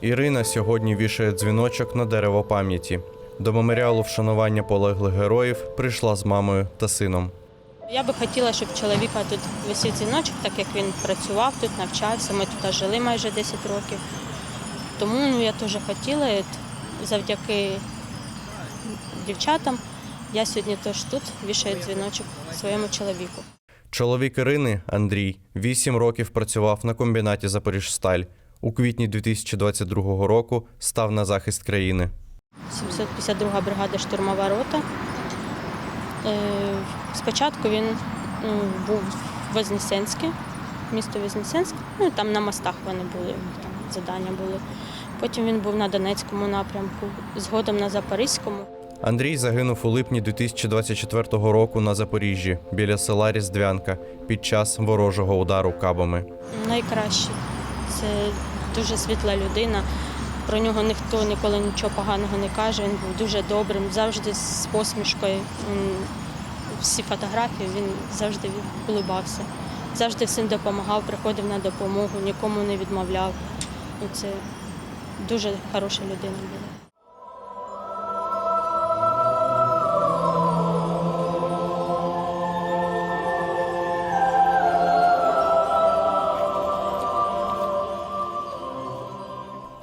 Ірина сьогодні вішає дзвіночок на дерево пам'яті. До меморіалу вшанування полеглих героїв прийшла з мамою та сином. Я би хотіла, щоб чоловіка тут висів дзвіночок, так як він працював тут, навчався. Ми тут жили майже 10 років. Тому ну, я теж хотіла, і завдяки дівчатам, я сьогодні теж тут вішаю дзвіночок своєму чоловіку. Чоловік Ірини Андрій вісім років працював на комбінаті Запоріжсталь. У квітні 2022 року став на захист країни. 752 бригада штурмова рота. Е, Спочатку він ну, був в Вознесенське, місто Вознесенськ, ну там на мостах вони були, там завдання були. Потім він був на Донецькому напрямку, згодом на Запорізькому. Андрій загинув у липні 2024 року на Запоріжжі біля села Різдвянка під час ворожого удару кабами. Найкраще. Це дуже світла людина. Про нього ніхто ніколи нічого поганого не каже. Він був дуже добрим, завжди з посмішкою. Всі фотографії він завжди улибався. Завжди всім допомагав, приходив на допомогу, нікому не відмовляв. Це дуже хороша людина була.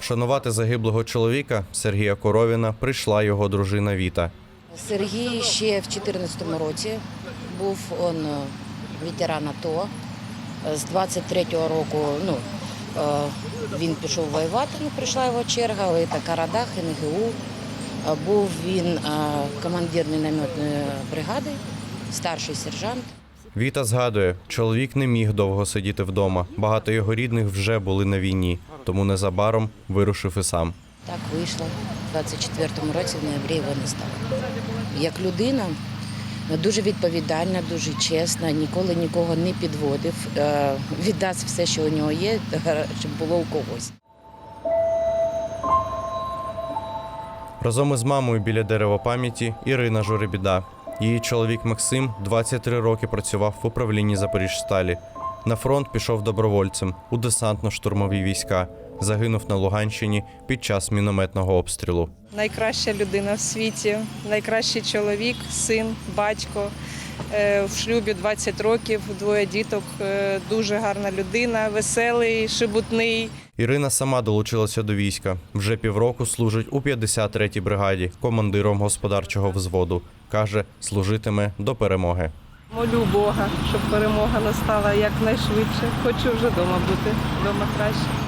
Вшанувати загиблого чоловіка Сергія Коровіна прийшла його дружина Віта. Сергій ще в 2014 році був он ветеран АТО. З 23-го року ну, е, він пішов воювати, ну, прийшла його черга, але це Карадах, НГУ. Е, Був він е, командир мінометної бригади, старший сержант. Віта згадує, чоловік не міг довго сидіти вдома. Багато його рідних вже були на війні, тому незабаром вирушив і сам. Так вийшло. У 24-му році в ноябрі його не стало. Як людина дуже відповідальна, дуже чесна, ніколи нікого не підводив, е, віддасть все, що у нього є, щоб було у когось. Разом із мамою біля дерева пам'яті Ірина Журебіда. Її чоловік Максим 23 роки працював в управлінні Запоріжсталі. На фронт пішов добровольцем у десантно-штурмові війська. Загинув на Луганщині під час мінометного обстрілу. найкраща людина в світі, найкращий чоловік, син, батько. Е, В шлюбі 20 років, двоє діток. Е, Дуже гарна людина, веселий, шебутний. Ірина сама долучилася до війська. Вже півроку служить у 53-й бригаді, командиром господарчого взводу. Каже, служитиме до перемоги. Молю Бога, щоб перемога настала якнайшвидше. Хочу вже вдома бути, вдома краще.